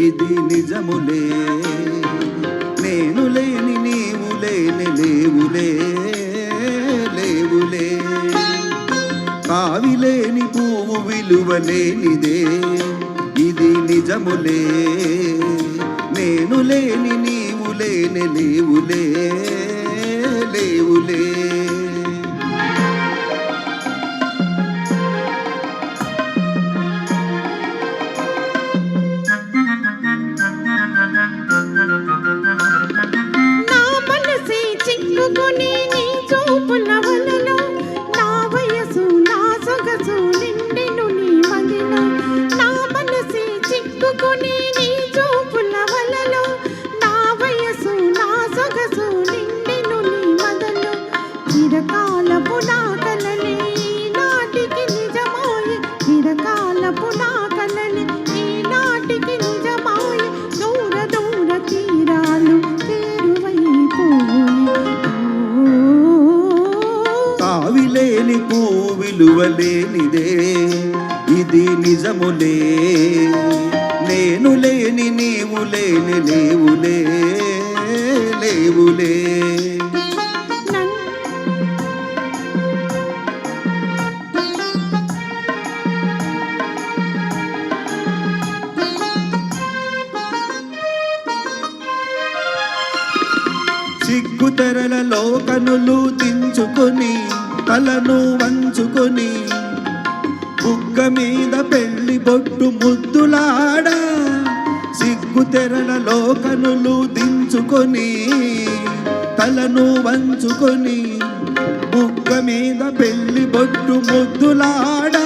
ఇది నిజములే. నేను లేని నీవు లేని లేవులే లేవులే. కావిలేని పువ్వు విలువ లేనిదే. ఇది నిజములే. నేను లేని నీవు లేని లేవులే లేవులే. విలువలేనిదే. ఇది నిజములే. నేను లేని నీవు లేని లేవులే. లేవులే నన్ను సిగ్గుతెరలలో కనులు దించుకొని తలను వంచుకొని బుగ్గ మీద పెళ్ళి బొట్టు ముద్దులాడా సిగ్గుతెరలలో లోకనులు దించుకొని తలను వంచుకొని బుగ్గ మీద పెళ్ళి బొట్టు ముద్దులాడా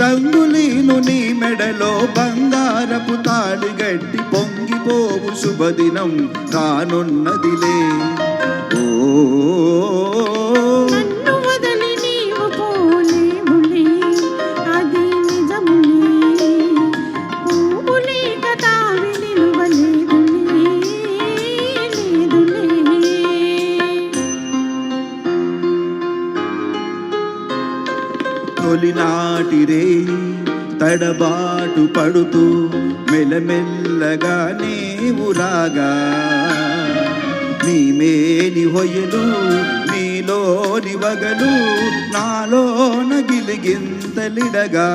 రంగులీను నీ మెడలో బంగారపు తాళి గట్టి పొంగిపోవు శుభదినం కానున్నదిలే ఓ తొలినాటి రే తడబాటు పడుతూ మెల్లమెల్లగా నీవు రాగా. నీ మేని హొయలు నీలోని వగలు నాలోన గిలిగింతలిడగా.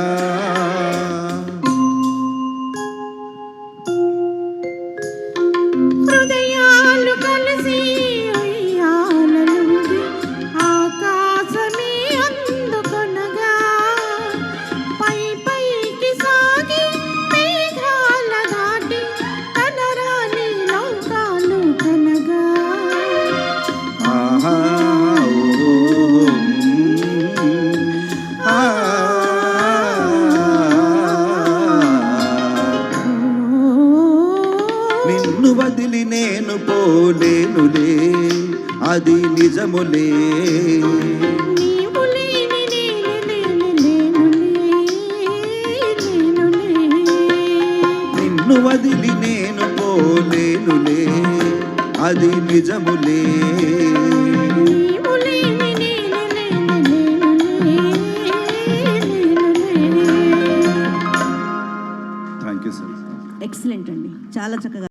నిన్ను వదిలి నేను పోలేనులే. అది నిజములే. నిన్ను వదిలి నేను పోలేనులే. అది నిజములే. ఎక్సలెంట్ అండి. చాలా చక్కగా